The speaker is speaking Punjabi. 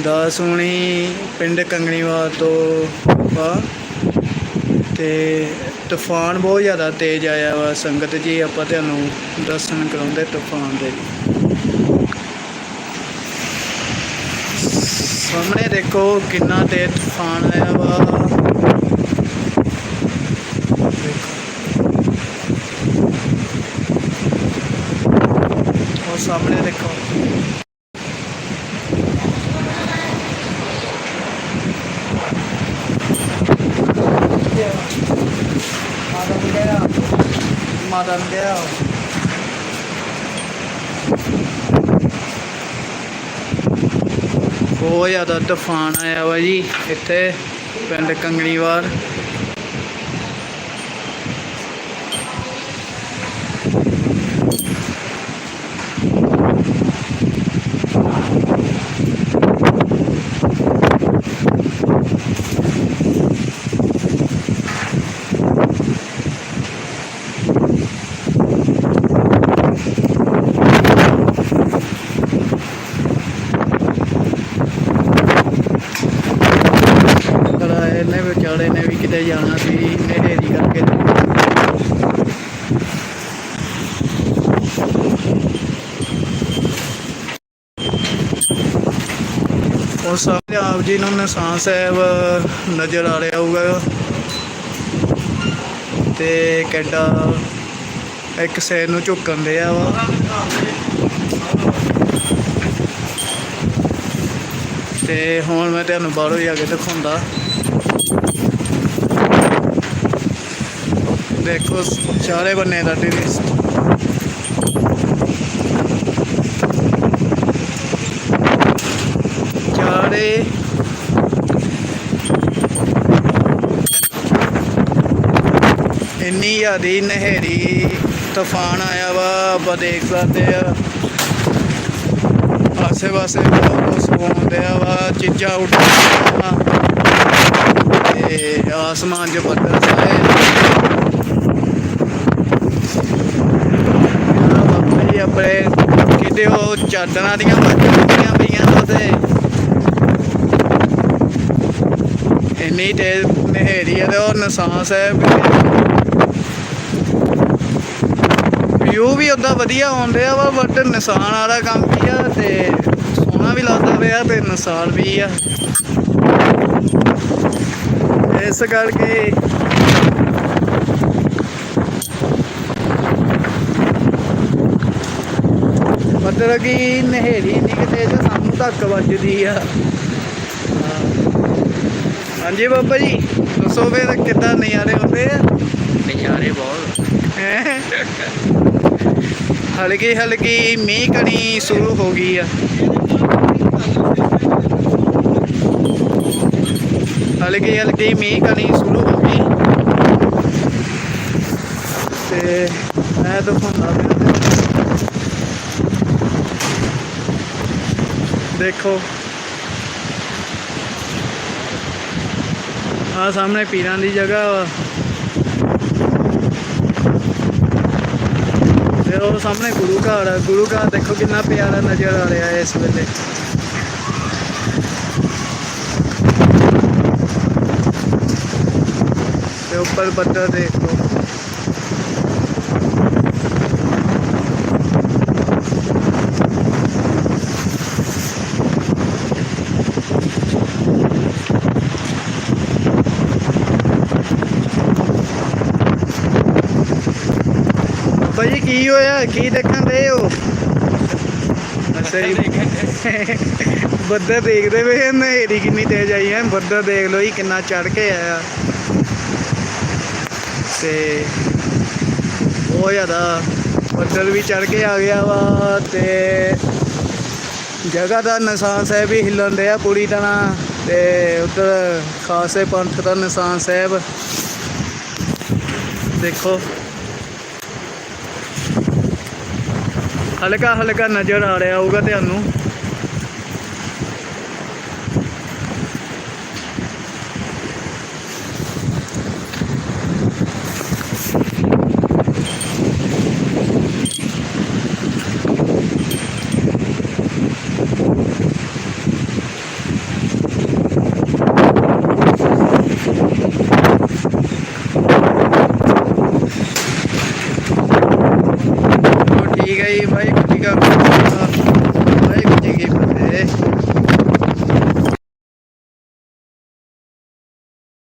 ਦਾਸੂਣੀ ਪਿੰਡ ਕੰਗਣੀਵਾਲ ਤੋਂ ਵਾ ਤੇ ਤੂਫਾਨ ਬਹੁਤ ਜ਼ਿਆਦਾ ਤੇਜ਼ ਆਇਆ ਵਾ। ਸੰਗਤ ਜੀ, ਆਪਾਂ ਤੁਹਾਨੂੰ ਦਰਸ਼ਨ ਕਰਾਉਂਦੇ ਤੂਫਾਨ ਦੇ। ਸਾਹਮਣੇ ਦੇਖੋ ਕਿੰਨਾ ਤੇਜ਼ ਤੂਫਾਨ ਆਇਆ ਵਾ। ਸਾਹਮਣੇ ਦੇਖੋ ਮਾਤਾ ਗਿਆ ਬਹੁਤ ਜ਼ਿਆਦਾ ਤੂਫਾਨ ਆਇਆ ਵਾ ਜੀ ਇੱਥੇ ਪਿੰਡ ਕੰਗਣੀਵਾਲ। ਵੀ ਕਿਤੇ ਜਾਣਾ ਸੀ ਨੇਰੀ ਕਰਕੇ ਉਹ ਸਾਰੇ ਆਪ ਜੀ ਨੂੰ ਨਿਸ਼ਾਨ ਸਾਹਿਬ ਨਜ਼ਰ ਆ ਰਿਹਾ ਹੋਊਗਾ। ਤੇ ਕਿੱਡਾ ਇੱਕ ਸੈਰ ਨੂੰ ਝੁਕਣ ਰਿਹਾ ਵਾ। ਤੇ ਹੁਣ ਮੈਂ ਤੁਹਾਨੂੰ ਬਾਹਰੋਂ ਜਾ ਕੇ ਦਿਖਾਉਂਦਾ। ਦੇਖੋ, ਚਾਰੇ ਬੰਨੇ ਦਾ ਟੂਰਿਸਟ ਚਾਰੇ। ਇੰਨੀ ਜ਼ਿਆਦੀ ਨਹਿਰੀ, ਤੂਫਾਨ ਆਇਆ ਵਾ, ਆਪਾਂ ਦੇਖ ਸਕਦੇ ਆ। ਆਸੇ ਪਾਸੇ ਬਹੁਤ ਸੌਂਦੇ ਆ ਵਾ, ਚੀਜ਼ਾਂ ਉੱਡਦੀਆਂ ਤੇ ਆਸਮਾਨ 'ਚ ਬੱਦਲ ਛਾਏ ਆ ਬਾਬਾ ਜੀ ਆਪਣੇ ਕਿਤੇ ਉਹ ਚਾਦਰਾਂ ਦੀਆਂ ਬੱਚੀਆਂ ਪਈਆਂ ਉਹਦੇ ਇੰਨੀ ਤੇਜ਼ ਨਹਿਰੀ ਹੈ ਤੇ ਉਹ ਨਿਸ਼ਾਨ ਸਾਹਿਬ ਵਿਊ ਵੀ ਉਦਾਂ ਵਧੀਆ ਆਉਂਦੇ ਆ ਵਾ ਬਟ ਨਿਸ਼ਾਨ ਵਾਲਾ ਕੰਮ ਵੀ ਆ ਤੇ ਸੋਹਣਾ ਵੀ ਲੱਗਦਾ ਪਿਆ ਤੇ ਨਿਸ਼ਾਨ ਵੀ ਆ। ਇਸ ਕਰਕੇ ਮਤਲਬ ਕਿ ਨਹਿਰੀ ਨਹੀਂ ਕਿਤੇ ਜੇ ਸਾਨੂੰ ਧੱਕ ਵੱਜਦੀ ਆ। ਹਾਂਜੀ ਬਾਬਾ ਜੀ ਦੱਸੋ ਫਿਰ ਕਿੱਦਾਂ ਨਜ਼ਾਰੇ ਹੁੰਦੇ ਆ? ਨਜ਼ਾਰੇ ਬਹੁਤ? ਹਲਕੀ ਹਲਕੀ ਮੀਂਹ ਕਣੀ ਸ਼ੁਰੂ ਹੋ ਗਈ ਆ। ਹਲਕੀ ਹਲਕੀ ਮੀਂਹ ਕਣੀ ਸ਼ੁਰੂ ਹੋ ਗਈ। ਤੇ ਮੈਂ ਦਿਖਾਉਂਦਾ ਪਿਆ ਤੇ ਦੇਖੋ। ਆ ਸਾਹਮਣੇ ਪੀਰਾਂ ਦੀ ਜਗ੍ਹਾ ਵਾ। ਤੇ ਉਹ ਸਾਹਮਣੇ ਗੁਰੂ ਘਰ ਆ। ਗੁਰੂ ਘਰ ਦੇਖੋ ਕਿੰਨਾ ਪਿਆਰਾ ਨਜ਼ਰ ਆ ਰਿਹਾ ਹੈ ਇਸ ਵੇਲੇ। ਤੇ ਉੱਪਰ ਬੱਦਲ ਦੇਖੋ। ਕੀ ਹੋਇਆ? ਕੀ ਦੇਖਣ ਦੇ ਹੋ? ਜੀ। ਬੱਦਲ ਦੇਖਦੇ ਵੇ ਹਨੇਰੀ ਕਿੰਨੀ ਤੇਜ਼ ਆਈ ਹੈ ਬੱਦਲ ਦੇਖ ਲਓ ਜੀ ਕਿੰਨਾ ਚੜ ਕੇ ਆਇਆ। ਤੇ ਬਹੁਤ ਜ਼ਿਆਦਾ ਬੱਦਲ ਵੀ ਚੜ ਕੇ ਆ ਗਿਆ ਵਾ ਤੇ ਜਗ੍ਹਾ ਦਾ ਨਿਸ਼ਾਨ ਸਾਹਿਬ ਵੀ ਹਿੱਲਣ ਰਿਹਾ ਪੂਰੀ ਤਰ੍ਹਾਂ ਤੇ ਉਧਰ ਖਾਸੇ ਪੰਥ ਦਾ ਨਿਸ਼ਾਨ ਸਾਹਿਬ। ਦੇਖੋ। ਹਲਕਾ ਹਲਕਾ ਨਜ਼ਰ ਆ ਰਿਹਾ ਹੋਊਗਾ ਤੁਹਾਨੂੰ। ਠੀਕ ਹੈ ਜੀ ਬਾਈ ਠੀਕ ਆ।